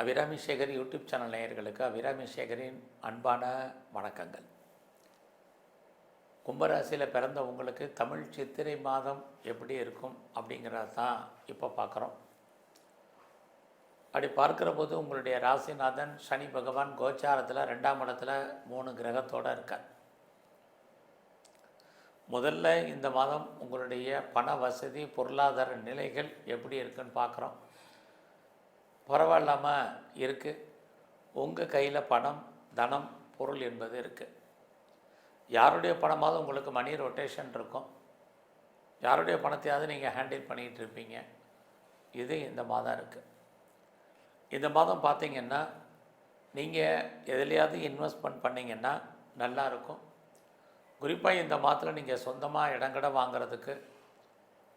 Abirami Sekar YouTube channel நேயர்களுக்கு அபிராமி சேகரின் அன்பான வணக்கங்கள். கும்பராசியில் பிறந்த உங்களுக்கு தமிழ் சித்திரை மாதம் எப்படி இருக்கும் அப்படிங்கிறத தான் இப்போ பார்க்குறோம். அப்படி பார்க்குற போது உங்களுடைய ராசிநாதன் சனி பகவான் கோச்சாரத்தில் ரெண்டாம் இடத்துல மூணு கிரகத்தோடு இருக்கார். முதல்ல இந்த மாதம் உங்களுடைய பண வசதி பொருளாதார நிலைகள் எப்படி இருக்குன்னு பார்க்குறோம். பரவாயில்லாமல் இருக்குது உங்கள் கையில் பணம் தனம் பொருள் என்பது இருக்குது யாருடைய பணமாவது உங்களுக்கு மணி ரொட்டேஷன் இருக்கும். யாருடைய பணத்தையாவது நீங்கள் ஹேண்டில் பண்ணிகிட்டு இருப்பீங்க. இது இந்த மாதம் இருக்குது இந்த மாதம் பார்த்தீங்கன்னா நீங்கள் எதுலையாவது இன்வெஸ்ட்மெண்ட் பண்ணிங்கன்னா நல்லா இருக்கும். குறிப்பாக இந்த மாதத்தில் நீங்கள் சொந்தமாக இடங்கடை வாங்குறதுக்கு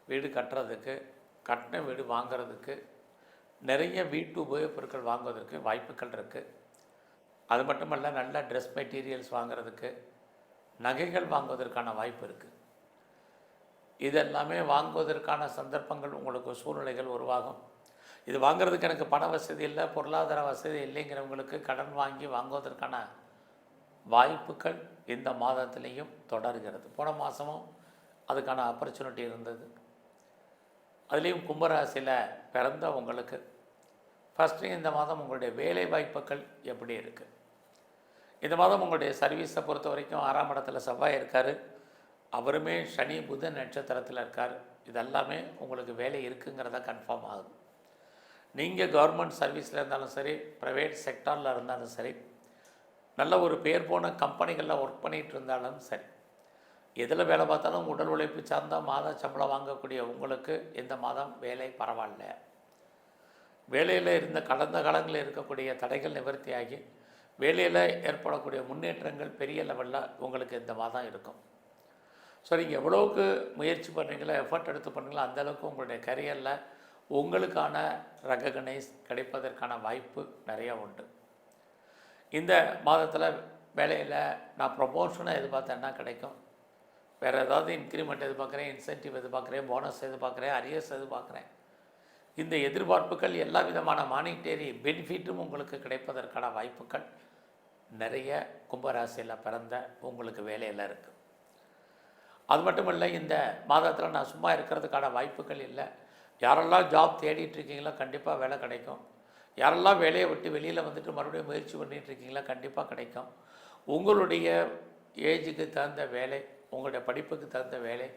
வீடு கட்டுறதுக்கு கட்டின வீடு வாங்குறதுக்கு நிறைய வீட்டு உபயோகப் பொருட்கள் வாங்குவதற்கு வாய்ப்புகள் இருக்குது அது மட்டுமல்ல நல்ல ட்ரெஸ் மெட்டீரியல்ஸ் வாங்குறதுக்கு நகைகள் வாங்குவதற்கான வாய்ப்பு இருக்குது இதெல்லாமே வாங்குவதற்கான சந்தர்ப்பங்கள் உங்களுக்கு சூழ்நிலைகள் உருவாகும். இது வாங்குறதுக்கு எனக்கு பண வசதி இல்லை பொருளாதார வசதி இல்லைங்கிறவங்களுக்கு கடன் வாங்கி வாங்குவதற்கான வாய்ப்புகள் இந்த மாதத்துலேயும் தொடர்கிறது. போன மாதமும் அதுக்கான ஆப்பர்ச்சுனிட்டி இருந்தது. அதுலேயும் கும்பராசியில் பிறந்த உங்களுக்கு ஃபஸ்ட்டு இந்த மாதம் உங்களுடைய வேலை வாய்ப்புகள் எப்படி இருக்குது இந்த மாதம் உங்களுடைய சர்வீஸை பொறுத்த வரைக்கும் ஆறாம் இடத்துல செவ்வாய் இருக்கார். அவருமே சனி புதன் நட்சத்திரத்தில் இருக்கார். இதெல்லாமே உங்களுக்கு வேலை இருக்குங்கிறத கன்ஃபார்ம் ஆகுது. நீங்கள் கவர்மெண்ட் சர்வீஸில் இருந்தாலும் சரி ப்ரைவேட் செக்டாரில் இருந்தாலும் சரி நல்ல ஒரு பேர் போன கம்பெனிகளில் ஒர்க் பண்ணிகிட்டு இருந்தாலும் சரி எதில் வேலை பார்த்தாலும் உடல் உழைப்பு சார்ந்த மாத சம்பளம் வாங்கக்கூடிய உங்களுக்கு இந்த மாதம் வேலை பரவாயில்ல. வேலையில் இருந்த கடந்த காலங்களில் இருக்கக்கூடிய தடைகள் நிவர்த்தியாகி வேலையில் ஏற்படக்கூடிய முன்னேற்றங்கள் பெரிய லெவலில் உங்களுக்கு இந்த மாதம் இருக்கும். ஸோ நீங்கள் எவ்வளோவுக்கு முயற்சி பண்ணுறீங்களோ எஃபர்ட் எடுத்து பண்ணுறீங்களோ அந்தளவுக்கு உங்களுடைய கரியரில் உங்களுக்கான ரெகக்னைஸ் கிடைப்பதற்கான வாய்ப்பு நிறைய உண்டு. இந்த மாதத்தில் வேலையில் நான் ப்ரொமோஷனை எதிர்பார்த்தேன்னா கிடைக்கும்? வேறு ஏதாவது இன்க்ரிமெண்ட் எதிர்பார்க்குறேன் இன்சென்டிவ் எதிர்பார்க்குறேன் போனஸ் எதிர்பார்க்குறேன் அரியர்ஸ் எதிர்பார்க்குறேன். இந்த எதிர்பார்ப்புகள் எல்லா விதமான மானிட்டரி பெனிஃபிட்டும் உங்களுக்கு கிடைப்பதற்கான வாய்ப்புகள் நிறைய கும்பராசியில் பிறந்த உங்களுக்கு வேலையில் இருக்குது அது மட்டும் இல்லை இந்த மாதத்தில் நான் சும்மா இருக்கிறதுக்கான வாய்ப்புகள் இல்லை. யாரெல்லாம் ஜாப் தேடிட்டு இருக்கீங்களோ கண்டிப்பாக வேலை கிடைக்கும். யாரெல்லாம் வேலையை விட்டு வெளியில் வந்துட்டு மறுபடியும் முயற்சி பண்ணிட்டு கண்டிப்பாக கிடைக்கும். உங்களுடைய ஏஜுக்கு தகுந்த வேலை உங்களுடைய படிப்புக்கு தகுந்த வேலை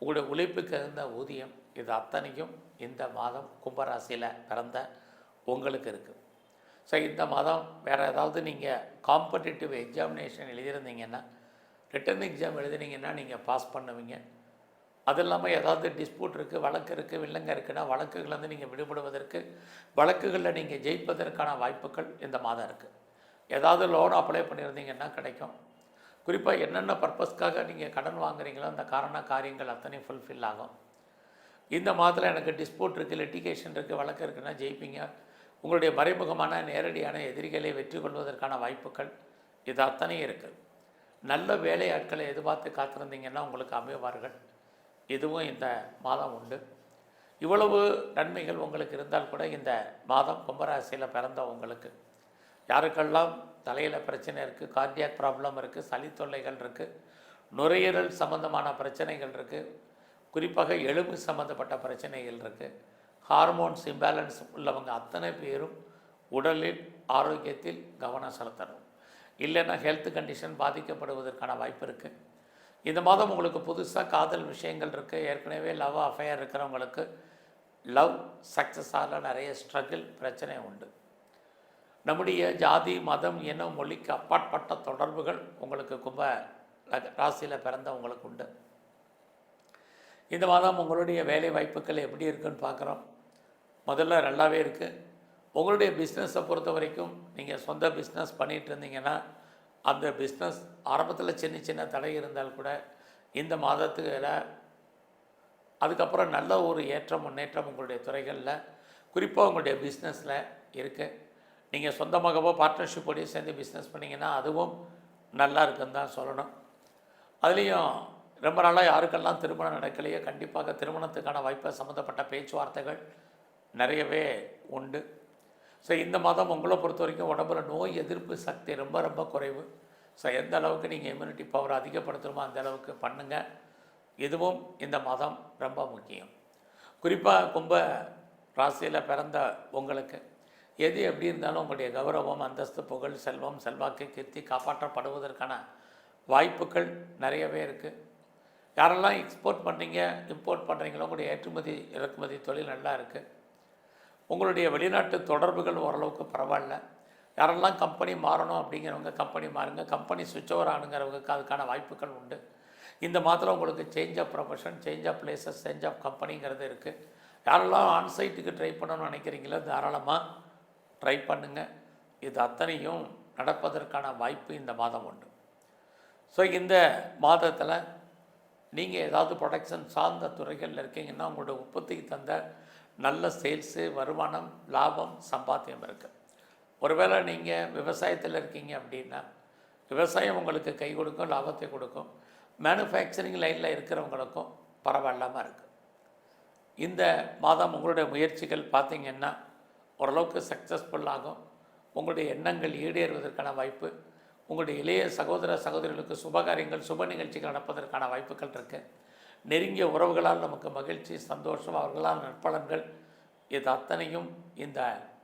உங்களுடைய உழைப்புக்கு இருந்த ஊதியம் இது அத்தனையும் இந்த மாதம் கும்பராசியில் பிறந்த உங்களுக்கு இருக்குது ஸோ இந்த மாதம் வேறு ஏதாவது நீங்கள் காம்படிட்டிவ் எக்ஸாமினேஷன் எழுதியிருந்தீங்கன்னா ரிட்டன் எக்ஸாம் எழுதினீங்கன்னா நீங்கள் பாஸ் பண்ணுவீங்க. அது இல்லாமல் ஏதாவது டிஸ்பியூட் இருக்குது வழக்கு இருக்குது வில்லங்க இருக்குன்னா வழக்குகள்லேருந்து நீங்கள் விடுபடுவதற்கு வழக்குகளில் நீங்கள் ஜெயிப்பதற்கான வாய்ப்புகள் இந்த மாதம் இருக்குது ஏதாவது லோன் அப்ளை பண்ணியிருந்தீங்கன்னா கிடைக்கும். குறிப்பாக என்னென்ன பர்பஸ்க்காக நீங்கள் கடன் வாங்குறீங்களோ அந்த காரண காரியங்கள் அத்தனையும் ஃபுல்ஃபில் ஆகும். இந்த மாதத்தில் எனக்கு டிஸ்போர்ட் இருக்குது லிட்டிகேஷன் இருக்குது வழக்கு இருக்குன்னா ஜெயிப்பீங்க. உங்களுடைய மறைமுகமான நேரடியான எதிரிகளை வெற்றி கொள்வதற்கான வாய்ப்புகள் இது அத்தனையும் இருக்குது நல்ல வேலையாட்களை எதிர்பார்த்து காத்திருந்தீங்கன்னா உங்களுக்கு அமைவார்கள். இதுவும் இந்த மாதம் உண்டு. இவ்வளவு நன்மைகள் உங்களுக்கு இருந்தால் கூட இந்த மாதம் கும்பராசியில் பிறந்த உங்களுக்கு யாருக்கெல்லாம் தலையில் பிரச்சனை இருக்குது கார்டியாக் ப்ராப்ளம் இருக்குது சளி தொல்லைகள் இருக்குது நுரையீரல் சம்மந்தமான பிரச்சனைகள் இருக்குது குறிப்பாக எலும்பு சம்மந்தப்பட்ட பிரச்சனைகள் இருக்குது ஹார்மோன்ஸ் இம்பேலன்ஸ் உள்ளவங்க அத்தனை பேரும் உடலில் ஆரோக்கியத்தில் கவனம் செலுத்தணும். இல்லைன்னா ஹெல்த் கண்டிஷன் பாதிக்கப்படுவதற்கான வாய்ப்பு இருக்குது இந்த மாதம் உங்களுக்கு புதுசாக காதல் விஷயங்கள் இருக்குது ஏற்கனவே லவ் அஃபேர் இருக்கிறவங்களுக்கு லவ் சக்ஸஸ் ஆகல நிறைய ஸ்ட்ரகிள் பிரச்சனை உண்டு. நம்முடைய ஜாதி மதம் இனம் மொழிக்கு அப்பாற்பட்ட தொடர்புகள் உங்களுக்கு கும்ப ராசியில் பிறந்த உங்களுக்கு உண்டு. இந்த மாதம் உங்களுடைய வேலை வாய்ப்புகள் எப்படி இருக்குன்னு பார்க்குறோம். முதல்ல நல்லாவே இருக்குது உங்களுடைய பிஸ்னஸை பொறுத்த வரைக்கும் நீங்கள் சொந்த பிஸ்னஸ் பண்ணிகிட்டு இருந்தீங்கன்னா அந்த பிஸ்னஸ் ஆரம்பத்தில் சின்ன சின்ன தடை இருந்தால் கூட இந்த மாதத்துக்கு அதுக்கப்புறம் நல்ல ஒரு ஏற்றம் முன்னேற்றம் உங்களுடைய துறைகளில் குறிப்பாக உங்களுடைய பிஸ்னஸில் இருக்குது நீங்கள் சொந்தமாகவோ பார்ட்னர்ஷிப்போடய சேர்ந்து பிஸ்னஸ் பண்ணிங்கன்னா அதுவும் நல்லா இருக்குன்னு தான் சொல்லணும். அதுலேயும் ரொம்ப நாளாக யாருக்கெல்லாம் திருமணம் நடக்கலையோ கண்டிப்பாக திருமணத்துக்கான வாய்ப்பை சம்மந்தப்பட்ட பேச்சுவார்த்தைகள் நிறையவே உண்டு. ஸோ இந்த மாதம் உங்களை பொறுத்த வரைக்கும் உடம்புல நோய் எதிர்ப்பு சக்தி ரொம்ப ரொம்ப குறைவு. ஸோ எந்த அளவுக்கு நீங்கள் இம்யூனிட்டி பவர் அதிகப்படுத்தணுமோ அந்த அளவுக்கு பண்ணுங்கள் இதுவும் இந்த மாதம் ரொம்ப முக்கியம். குறிப்பாக கும்ப ராசியில் பிறந்த உங்களுக்கு எது எப்படி இருந்தாலும் உங்களுடைய கௌரவம் அந்தஸ்து புகழ் செல்வம் செல்வாக்கு கீர்த்தி காப்பாற்றப்படுவதற்கான வாய்ப்புகள் நிறையவே இருக்குது யாரெல்லாம் எக்ஸ்போர்ட் பண்ணுறீங்க இம்போர்ட் பண்ணுறீங்களோ உங்களுடைய ஏற்றுமதி இறக்குமதி தொழில் நல்லா இருக்குது உங்களுடைய வெளிநாட்டு தொடர்புகள் ஓரளவுக்கு பரவாயில்ல. யாரெல்லாம் கம்பெனி மாறணும் அப்படிங்கிறவங்க கம்பெனி மாறுங்க. கம்பெனி சுவிட்ச் ஓவர் ஆனுங்கிறவங்களுக்கு அதுக்கான வாய்ப்புகள் உண்டு. இந்த மாதத்தில் உங்களுக்கு change of profession change of places change of கம்பெனிங்கிறது இருக்குது யாரெல்லாம் ஆன்சைட்டுக்கு ட்ரை பண்ணணும்னு நினைக்கிறீங்களோ தாராளமாக ட்ரை பண்ணுங்கள் இது அத்தனையும் நடப்பதற்கான வாய்ப்பு இந்த மாதம் உண்டு. ஸோ இந்த மாதத்தில் நீங்கள் ஏதாவது ப்ரொடக்ஷன் சார்ந்த துறைகளில் இருக்கீங்கன்னா உங்களோட உற்பத்திக்கு தந்த நல்ல சேல்ஸு வருமானம் லாபம் சம்பாத்தியம் இருக்குது ஒருவேளை நீங்கள் விவசாயத்தில் இருக்கீங்க அப்படின்னா விவசாயம் உங்களுக்கு கை கொடுக்கும் லாபத்தை கொடுக்கும். மேனுஃபேக்சரிங் லைனில் இருக்கிறவங்களுக்கும் பரவாயில்லாமல் இருக்குது இந்த மாதம் உங்களுடைய முயற்சிகள் பார்த்திங்கன்னா ஓரளவுக்கு சக்ஸஸ்ஃபுல் ஆகும். உங்களுடைய எண்ணங்கள் ஈடேறுவதற்கான வாய்ப்பு. உங்களுடைய இளைய சகோதர சகோதரிகளுக்கு சுபகாரியங்கள் சுப நிகழ்ச்சிகள் நடப்பதற்கான வாய்ப்புகள் இருக்குது நெருங்கிய உறவுகளால் நமக்கு மகிழ்ச்சி சந்தோஷம் அவர்களால் நற்பலன்கள் இது அத்தனையும் இந்த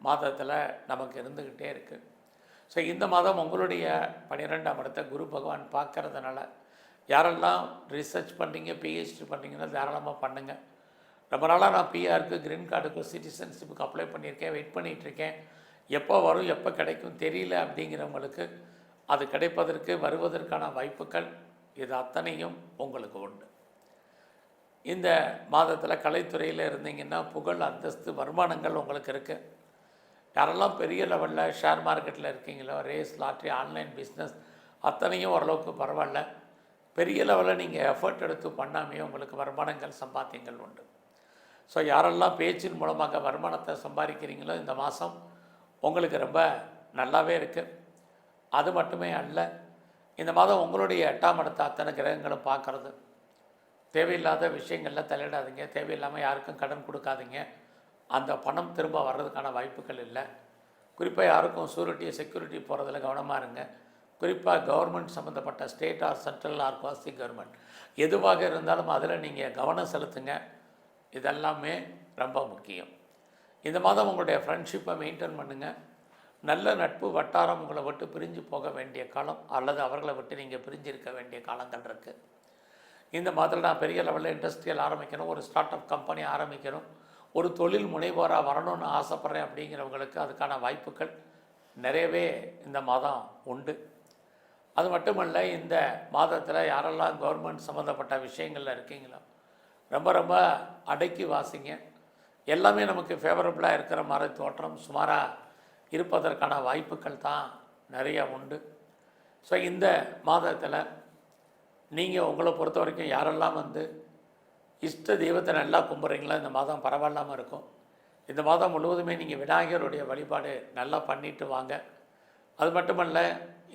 மாதத்தில் நமக்கு இருந்துக்கிட்டே இருக்குது ஸோ இந்த மாதம் உங்களுடைய பன்னிரெண்டாம் இடத்தை குரு பகவான் பார்க்கறதுனால யாரெல்லாம் ரிசர்ச் பண்ணுறீங்க பிஹெச்டி பண்ணுறீங்கன்னா தாராளமாக பண்ணுங்கள் ரொம்ப நாளாக நான் பிஆருக்கு கிரீன் கார்டுக்கு சிட்டிசன்ஷிப்புக்கு அப்ளை பண்ணியிருக்கேன் வெயிட் பண்ணிகிட்ருக்கேன். எப்போ வரும் எப்போ கிடைக்கும் தெரியல அப்படிங்கிறவங்களுக்கு அது கிடைப்பதற்கு வருவதற்கான வாய்ப்புகள் இது அத்தனையும் உங்களுக்கு உண்டு. இந்த மாதத்தில் கலைத்துறையில் இருந்தீங்கன்னா புகழ் அந்தஸ்து வருமானங்கள் உங்களுக்கு இருக்குது யாரெல்லாம் பெரிய லெவலில் ஷேர் மார்க்கெட்டில் இருக்கீங்களோ ரேஸ் லாட்ரி ஆன்லைன் பிஸ்னஸ் அத்தனையும் ஓரளவுக்கு பரவாயில்ல. பெரிய லெவலில் நீங்கள் எஃபர்ட் எடுத்து பண்ணாமே உங்களுக்கு வருமானங்கள் சம்பாத்தியங்கள் உண்டு. ஸோ யாரெல்லாம் பேச்சின் மூலமாக வருமானத்தை சம்பாதிக்கிறீங்களோ இந்த மாதம் உங்களுக்கு ரொம்ப நல்லாவே இருக்குது அது மட்டுமே அல்ல இந்த மாதம் உங்களுடைய எட்டாம் இடத்தை அத்தனை கிரகங்களும் பார்க்குறது. தேவையில்லாத விஷயங்களில் தலையிடாதீங்க தேவையில்லாமல் யாருக்கும் கடன் கொடுக்காதீங்க. அந்த பணம் திரும்ப வர்றதுக்கான வாய்ப்புகள் இல்லை. குறிப்பாக யாருக்கும் சூரிட்டி செக்யூரிட்டி போகிறதுல கவனமாக இருங்க. குறிப்பாக கவர்மெண்ட் சம்மந்தப்பட்ட state or central or quasi government எதுவாக இருந்தாலும் அதில் நீங்கள் கவனம் செலுத்துங்க. இதெல்லாமே ரொம்ப முக்கியம். இந்த மாதம் உங்களுடைய ஃப்ரெண்ட்ஷிப்பை மெயின்டைன் பண்ணுங்கள் நல்ல நட்பு வட்டாரம் உங்களை விட்டு பிரிஞ்சு போக வேண்டிய காலம் அல்லது அவர்களை விட்டு நீங்கள் பிரிஞ்சிருக்க வேண்டிய காலங்கள் இருக்குது இந்த மாதத்தில் நான் பெரிய லெவலில் இண்டஸ்ட்ரியல் ஆரம்பிக்கணும் ஒரு ஸ்டார்ட் அப் கம்பெனி ஆரம்பிக்கணும் ஒரு தொழில் முனைவோராக வரணும்னு ஆசைப்பட்றேன் அப்படிங்கிறவங்களுக்கு அதுக்கான வாய்ப்புகள் நிறையவே இந்த மாதம் உண்டு. அது மட்டுமல்ல இந்த மாதத்தில் யாரெல்லாம் கவர்மெண்ட் சம்மந்தப்பட்ட விஷயங்களில் இருக்கீங்களோ ரொம்ப ரொம்ப அடக்கி வாசிங்க. எல்லாமே நமக்கு ஃபேவரபுளாக இருக்கிற மாதிரி தோற்றம் சுமாராக இருப்பதற்கான வாய்ப்புகள் தான் நிறையா உண்டு. ஸோ இந்த மாதத்தில் நீங்கள் உங்களை பொறுத்த வரைக்கும் யாரெல்லாம் வந்து இஷ்ட தெய்வத்தை நல்லா கும்பிட்றீங்களோ இந்த மாதம் பரவாயில்லாமல் இருக்கும். இந்த மாதம் முழுவதுமே நீங்கள் விநாயகருடைய வழிபாடு நல்லா பண்ணிட்டு வாங்க. அது மட்டுமல்ல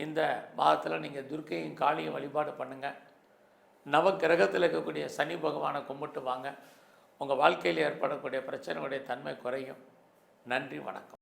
இந்த மாதத்தில் நீங்கள் துர்க்கையும் காளியும் வழிபாடு பண்ணுங்கள் நவக்கிரகத்தில் இருக்கக்கூடிய சனி பகவானை கும்பிட்டு வாங்க உங்கள் வாழ்க்கையில் ஏற்படக்கூடிய பிரச்சனைகளுடைய தன்மை குறையும். நன்றி வணக்கம்.